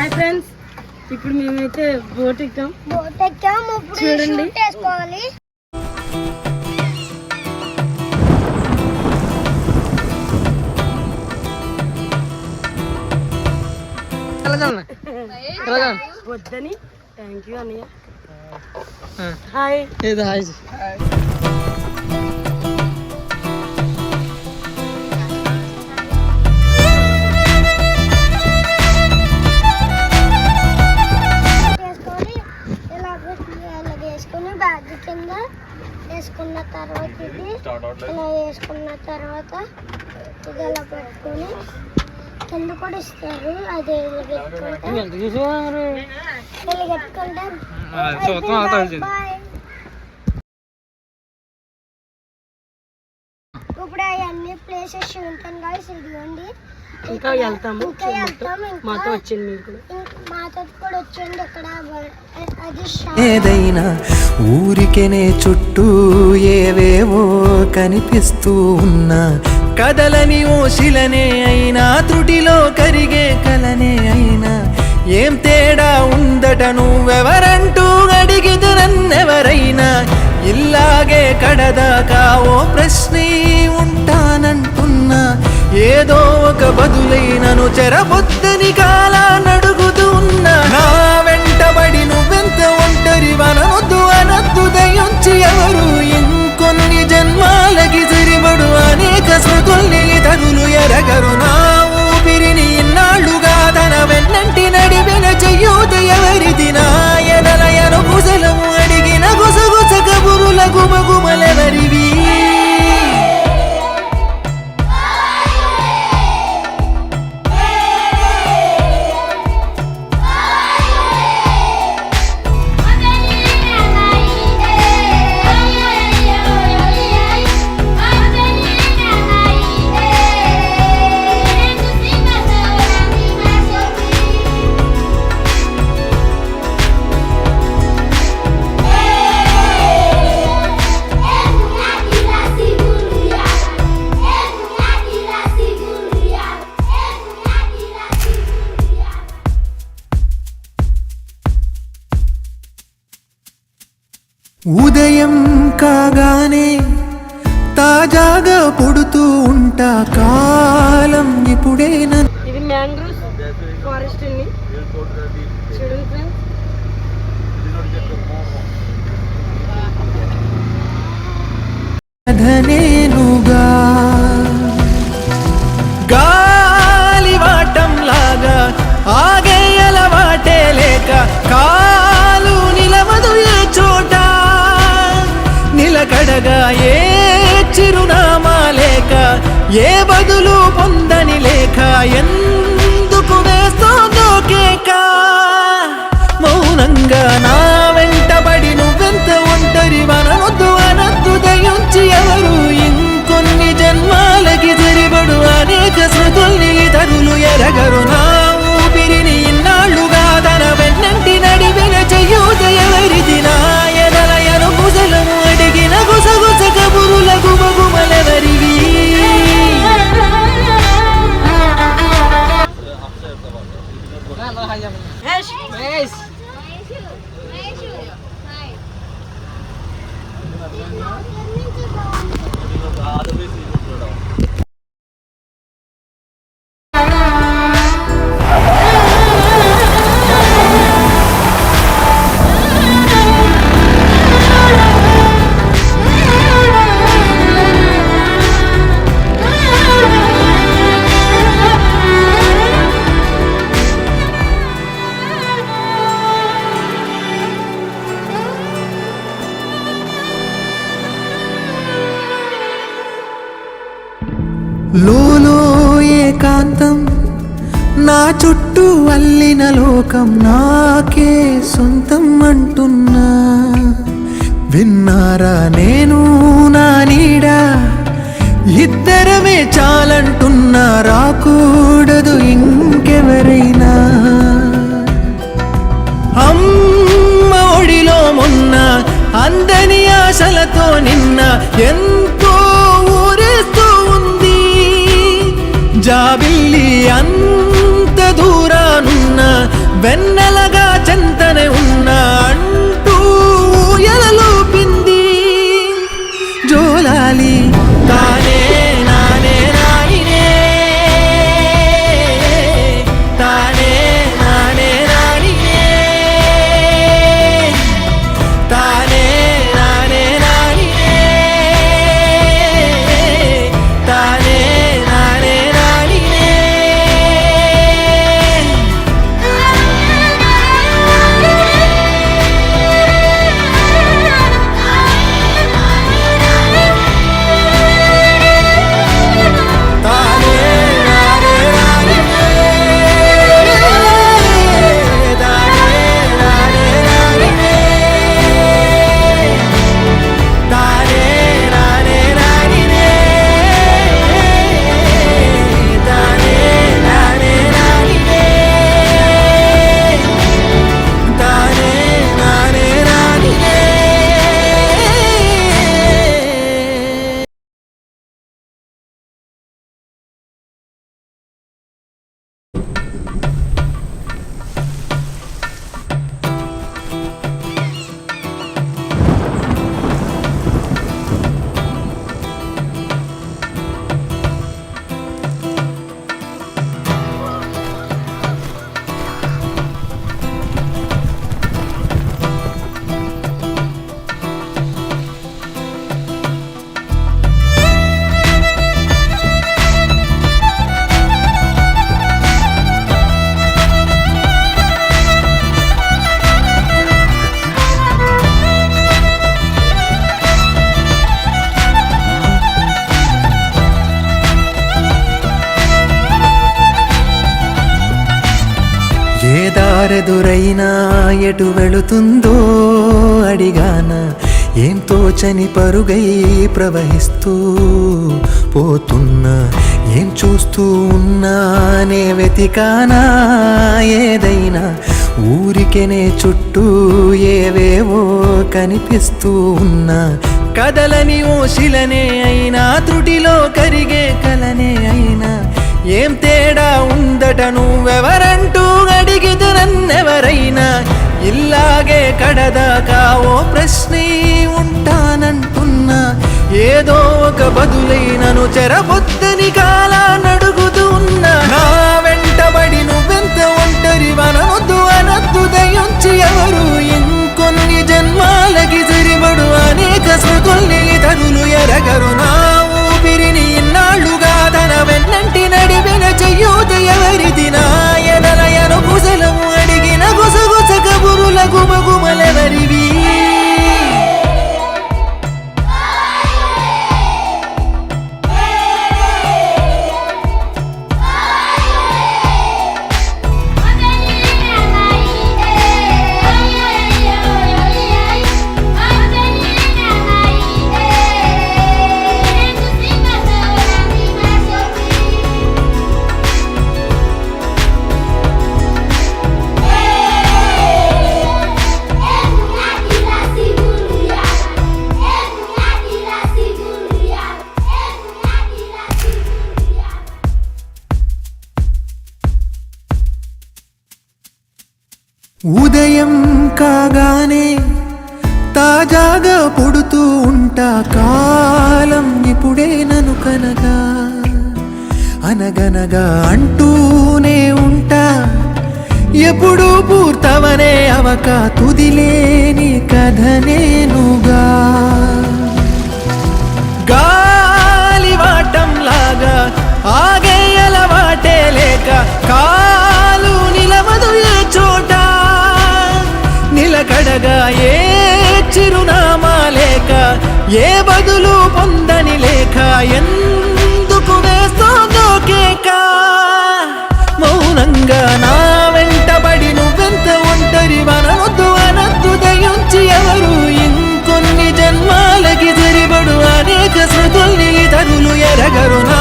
Hi friends ఇప్పుడు మేమైతే boat ఎక్కాం. Boat ఎక్కాం. ఇప్పుడు చూడండి. వేసుకోవాలి. వద్దని. థ్యాంక్ యూ అన్నయ్య. హాయ్ ఏదో హాయ్. వేసుకున్న తర్వాత ఇది ఇలా వేసుకున్న తర్వాత ఇది ఇలా పెట్టుకొని కింద కూడా ఇస్తారు. అది పెట్టుకుంటే ఇలా పెట్టుకుంటే ఇప్పుడు అవన్నీ ప్లేసెస్ ఉంటాను guys ఇదిగోండి. ఇంకా వెళ్తాము మాతో వచ్చింది మీరు కూడా. ఏదైనా ఊరికెనే చుట్టూ ఏవేవో కనిపిస్తూ ఉన్నా కదలని ఓశిలనే అయినా త్రుటిలో కరిగే కలనే అయినా ఏం తేడా ఉందట నువ్వెవరంటూ అడిగిదు నన్నెవరైనా ఇల్లాగే కడదాకా ఓ ప్రశ్నే ఉంటానంటున్నా ఏదో ఒక బదులైనను చెరబొద్దని కాలా నడుగుతూ ఉన్నా నా వెంటబడి నువ్వెంత ఒంటరి వనవద్దు అనద్దు దయించి ఎవరు? ఇంకొన్ని జన్మాలకి సరిపడు అనేక స్మృతుల్ని తరులు ఎరగరు నా కాగానే తాజాగా పుడుతూ ఉంటా కాలం. ఇప్పుడేన ఇది మ్యాంగ్రోవ్స్ ఫారెస్ట్ అండి. చూడండి ఫ్రెండ్స్. ఏ బదులు పొందని లేక ఎందుకు వేస్తోందో కేక? మౌనంగా నా అల్లిన లోకం నాకే సొంతం అంటున్నా. విన్నారా నేను నా నీడ? ఇద్దరమే చాలంటున్నా రాకూడదు ఇంకెవరైనా. అమ్మ ఒడిలో మొన్న అందని ఆశలతో నిన్న ఎంత काली डाली ఏ దారెదురైనా ఎటు వెళుతుందో అడిగాన? ఏం తోచని పరుగై ప్రవహిస్తూ పోతున్నా? ఏం చూస్తూ ఉన్నానే వెతికానా ఏదైనా? ఊరికెనే చుట్టూ ఏవేవో కనిపిస్తూ ఉన్నా. కదలని ఓ శిలనే అయినా త్రుటిలో కరిగే కలనే అయినా. ఏం తేడా ఉందట నువ్వెవరంటూ అడిగిదు నన్నెవరైనా? ఇల్లాగే కడదాకా ఓ ప్రశ్నే ఉంటానంటున్నా. ఏదో ఒక బదులైనను చెరబొద్దని కాలా నడుగుతూ ఉన్నా నా వెంటబడి నువ్వెంత ఒంటరి వనవద్దు అనద్దు దయించి ఎవరు? ఇంకొన్ని జన్మాలకి సరిపడు అనేక స్మృతుల్ని తగులు ఉదయం కాగానే తాజాగా పుడుతూ ఉంటా కాలం ఇప్పుడే నను కనగా. అనగనగా అంటూనే ఉంటా. ఎప్పుడు పూర్తవనే అవక తుదిలేని కథ నేనుగా. అడగా ఏ చిరునామా లేక ఏ బదులు పొందని లేక ఎందుకు వేస్తోందో కేక? మౌనంగా నా వెంటబడి నువ్వెంత ఒంటరి మనవద్దు అనద్దు దయించి ఎవరు? ఇంకొన్ని జన్మాలకి జరిబడు అనేక శృతుల్ని ఇతరులు ఎరగరు నా